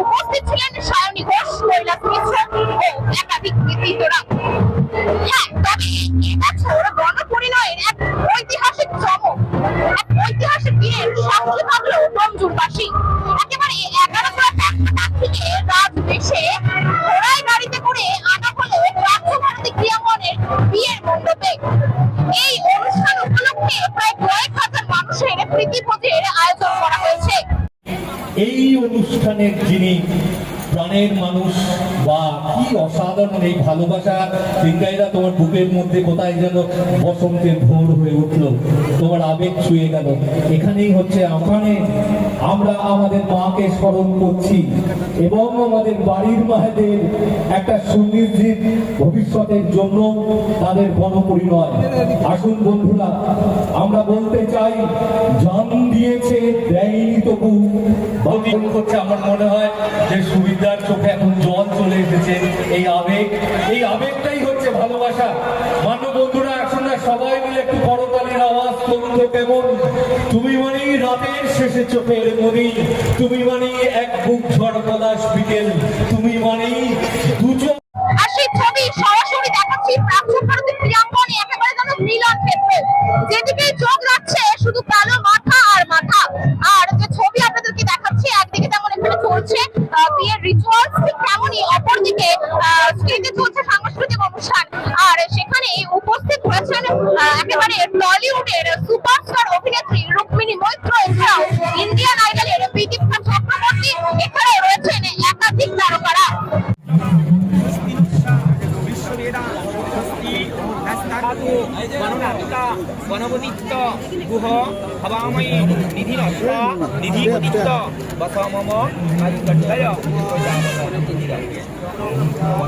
উপস্থিত ছিলেন সায়নী ঘোষ, কৈলাস মিশ্র ও একাধিক ব্যক্তিত্বরা হ্যাঁ তবে এবছর গণপরিণয়ের এক ঐতিহাসিক চমক, এক ঐতিহাসিক দিনের সাক্ষী থাকল ডোমজুরবাসী একেবারে এগারোশো থেকে রাজবেশে ঘোড়ায় গাড়িতে করে আনা হলো রাজ্যভারতী ক্রিয়াঙ্গনের বিয়ের যিনি প্রাণের মানুষ, বা কি অসাধারণ এই ভালোবাসা। সিঙ্গাইরা তোমার বুকের মধ্যে কোথায় যেন বসন্তের ভোর হয়ে উঠল, তোমার আবেগ ছুঁয়ে গেল। এখানেই হচ্ছে ওখানে আমরা আমাদের মাকে স্মরণ করছি এবং আমাদের বাড়ির মায়েদের একটা সুনিশ্চিত ভবিষ্যতের জন্য তাদের গণপরিণয় আসুন বন্ধুরা, আমরা বলতে চাই, জান দিয়েছে দেয়নি তবু। করছে আমার মনে হয় যে সুবিধার চোখে এখন জল চলে এসেছে। এই আবেগ, এই আবেগটাই হচ্ছে ভালোবাসা। মান্য বন্ধুরা, এখন না সবাই মিলে একটু করতালির আওয়াজ করুন তো কেমন? তুমি মানেই রাতের শেষে চোখের মনি তুমি মানেই এক বুক ঝড় পলাশ বিকেল। তুমি মানেই দু চোখ আর একেবারে যেন মিলন ক্ষেত্র। যেদিকে চোখ গুহ হবাময়ী নিধিরস্ত নিধিপদিত্ত বস মম কালিকণ্ঠয় ঈশ্বর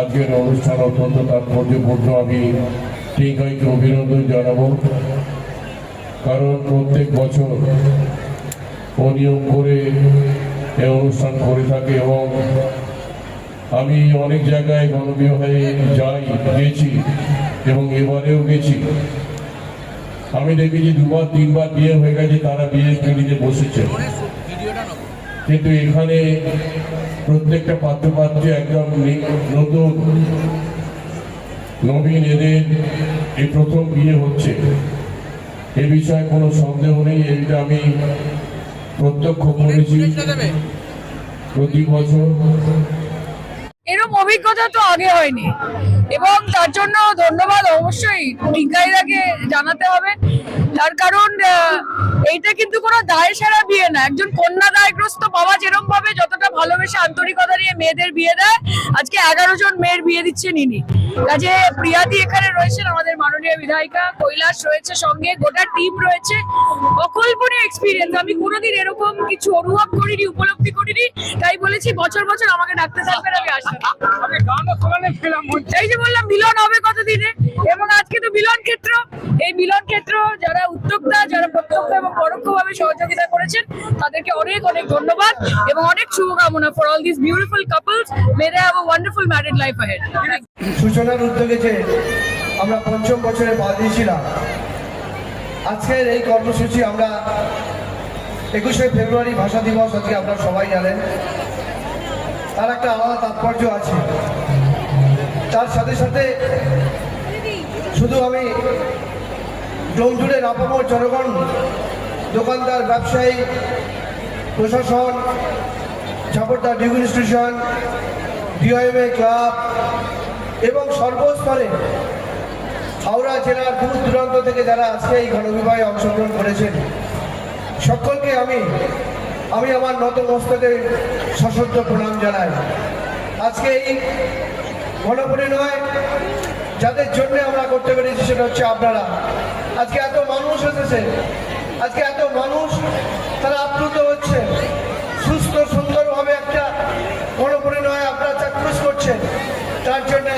আজকের অনুষ্ঠান অত্যন্ত তাৎপর্যপূর্ণ আমি টিঙ্কাইকে অভিনন্দন জানাব। কারণ প্রত্যেক বছর অনিয়ম করে এ অনুষ্ঠান করে থাকে এবং আমি অনেক জায়গায় গণবিবাহে যাই, গেছি এবং এবারেও গেছি। আমি দেখেছি দুবার, তিনবার বিয়ে হয়ে গেছে, তারা বিয়ের পিড়িতে বসেছে। কিন্তু এখানে প্রত্যেকটা পাত্রপাত্রী একদম নতুন নবীন এদের এই প্রথম বিয়ে হচ্ছে। এ বিষয়ে কোনো সন্দেহ নেই এটা আমি প্রত্যক্ষ করেছি। প্রতি বছর। এরকম অভিজ্ঞতা তো আগে হয়নি। এবং তার জন্য ধন্যবাদ অবশ্যই টিঙ্কাইদাকে জানাতে হবে। তার কারণ এইটা কিন্তু কোনো দায় সারা বিয়ে না। একজন কন্যা দায়গ্রস্ত বাবা যেরকম ভাবে যতটা ভালোবেসে আন্তরিকতা নিয়ে মেয়েদের বিয়ে দেয় আজকে এগারো জন মেয়ের বিয়ে দিচ্ছেন ইনি কাজে প্রিয়াদি এখানে রয়েছেন আমাদের মাননীয় বিধায়িকা কৈলাস রয়েছে সঙ্গে গোটা টিম রয়েছে। অকল্পনীয় এক্সপিরিয়েন্স আমি কোনোদিন এরকম কিছু অনুভব করিনি উপলব্ধি করিনি তাই বলেছি বছর বছর আমাকে ডাকতে থাকবেন আমি আসব এই যে বললাম মিলন হবে কতদিনে? এবং আজকে তো মিলন ক্ষেত্র। এই মিলন ক্ষেত্র যারা উদ্যোক্তা যারা প্রত্যক্ষ এবং পরোক্ষভাবে সহযোগিতা করেছেন, তাদেরকে অনেক অনেক ধন্যবাদ এবং অনেক শুভকামনা for all this beautiful couples may they have a wonderful married life ahead সূচনার উদ্যোগে যে আমরা পঞ্চম বছরে পা দিয়েছিলাম, আজকের এই কর্মসূচি আমরা একুশে ফেব্রুয়ারি ভাষা দিবস আজকে আপনারা সবাই জানেন। তার একটা আলাদা তাৎপর্য আছে। তার সাথে সাথে শুধু আমি ডোমজুড়ের আপামর জনগণ, দোকানদার, ব্যবসায়ী, প্রশাসন ঝাপড়দার ডিউ ইনস্টিটিউশন ডিওএমএ ক্লাব এবং সর্বস্তরে হাওড়া জেলার দূর দূরান্ত থেকে যারা আজকে এই গণবিবাহে অংশগ্রহণ করেছেন, সকলকে আমি আমি আমার নত মস্তকে সশস্ত্র প্রণাম জানাই। আজকে এই গণপরিণয় যাদের জন্য আমরা করতে পেরেছি সেটা হচ্ছে আপনারা। আজকে এত মানুষ এসেছে, আজকে এত মানুষ তারা আপ্লুত হচ্ছে, সুস্থ, সুন্দরভাবে একটা গণপরিণয় আপনারা চাক্ষুষ করছেন। তার জন্যে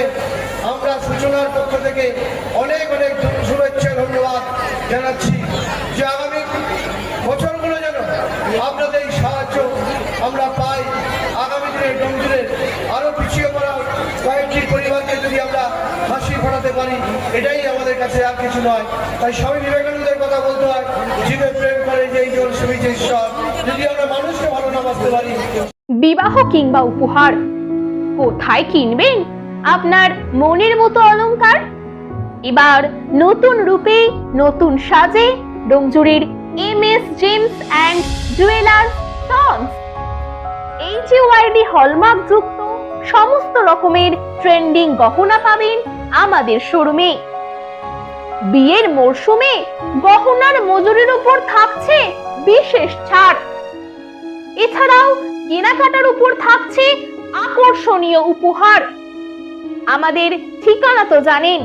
আমরা সূচনার পক্ষ থেকে অনেক অনেক শুভেচ্ছা, ধন্যবাদ জানাচ্ছি যে আগামী বছরগুলো যেন আপনাদের সাহায্য আমরা পাই। আগামী দিনে ডোমজুড়ে আরও পিছিয়ে পড়া কয়েকটি পরিবারকে যদি আমরা ফোটাতে পারি। এটাই আমাদের কাছে আর কিছু নয়। তাই স্বামী বিবেকানন্দের কথা বলতে হয়, জীবে প্রেম করে যে এই জল সুবিধে ঈশ্বর। যদি আমরা মানুষকে ভালো না বাঁচতে পারি, বিবাহ কিংবা উপহার, কোথায় কিনবেন? আপনার মনের মতো অলংকার? এবার নতুন রূপে, নতুন সাজে ডোমজুরির M S gems and jewellers tonnes. HUID hallmark যুক্ত সমস্ত রকমের ট্রেন্ডিং গহনা পাবেন আমাদের শোরুমে। বিয়ের মরশুমে গহনার মজুরির উপর থাকছে বিশেষ ছাড়। এছাড়াও কেনাকাটার উপর থাকছে আকর্ষণীয় উপহার। আমাদের ঠিকানা তো জানেন,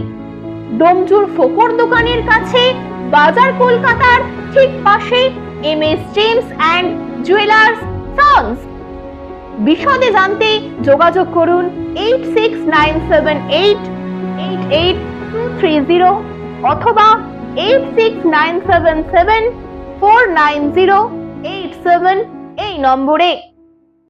ডোমজুর ফোকর দোকানের কাছে, বাজার কলকাতার ঠিক পাশে M S gems and jewellers France বিশদে জানতে যোগাযোগ করুন eight six nine seven eight eight eight three zero অথবা eight six nine seven seven four nine zero eight seven এই নম্বরে।